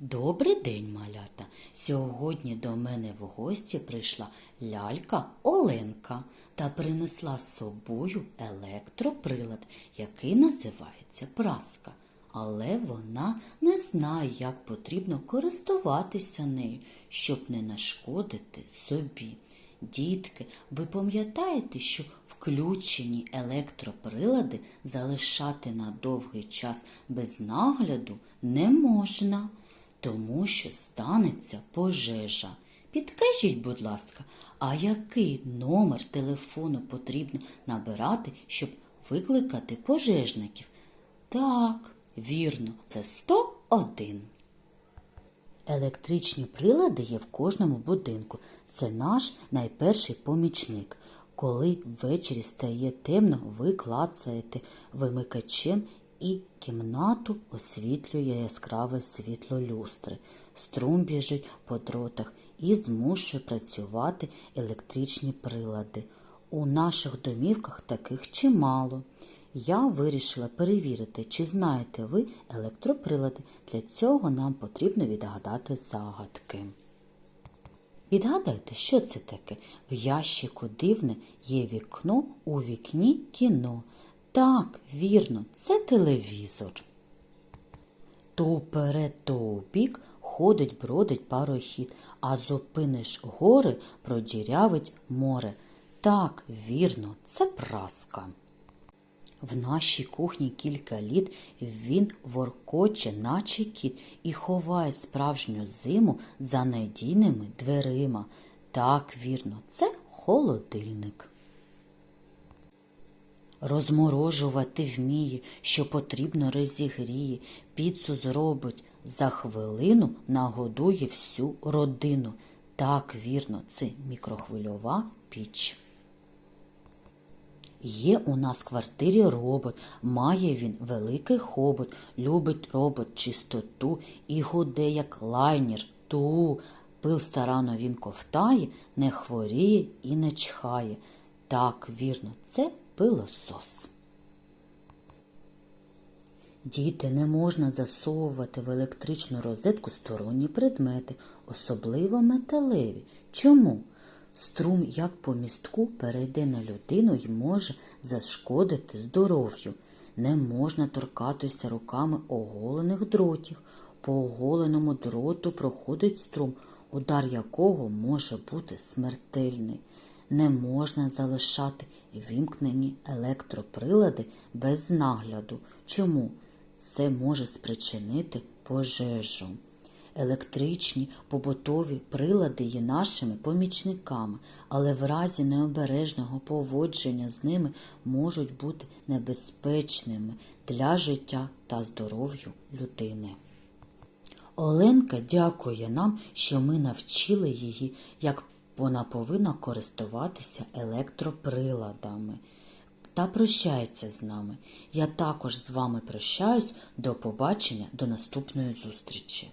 Добрий день, малята. Сьогодні до мене в гості прийшла лялька Оленка та принесла з собою електроприлад, який називається праска. Але вона не знає, як потрібно користуватися нею, щоб не нашкодити собі. Дітки, ви пам'ятаєте, що включені електроприлади залишати на довгий час без нагляду не можна, тому що станеться пожежа. Підкажіть, будь ласка, а який номер телефону потрібно набирати, щоб викликати пожежників? Так, вірно, це 101. Електричні прилади є в кожному будинку. Це наш найперший помічник. Коли ввечері стає темно, ви клацаєте вимикачем і кімнату освітлює яскраве світло люстри. Струм біжить по дротах і змушує працювати електричні прилади. У наших домівках таких чимало. Я вирішила перевірити, чи знаєте ви електроприлади. Для цього нам потрібно відгадати загадки. Відгадайте, що це таке? В ящику дивне є вікно, у вікні кіно. Так, вірно, це телевізор. То вперед, то убік ходить, бродить парохід, а зупиниш гори, продірявить море. Так, вірно, це праска. В нашій кухні кілька літ він воркоче, наче кіт, і ховає справжню зиму за надійними дверима. Так, вірно, це холодильник. Розморожувати вміє, що потрібно розігріє, піцу зробить за хвилину, нагодує всю родину. Так, вірно, це мікрохвильова піч. Є у нас в квартирі робот, має він великий хобот, любить робот чистоту і гуде, як лайнер, ту. Пил старано він ковтає, не хворіє і не чхає. Так, вірно, це пилосос. Діти, не можна засовувати в електричну розетку сторонні предмети, особливо металеві. Чому? Струм, як по містку, перейде на людину і може зашкодити здоров'ю. Не можна торкатися руками оголених дротів. По оголеному дроту проходить струм, удар якого може бути смертельний. Не можна залишати вімкнені електроприлади без нагляду. Чому? Це може спричинити пожежу. Електричні побутові прилади є нашими помічниками, але в разі необережного поводження з ними можуть бути небезпечними для життя та здоров'ю людини. Оленка дякує нам, що ми навчили її, як вона повинна користуватися електроприладами. Та прощається з нами. Я також з вами прощаюсь. До побачення, до наступної зустрічі.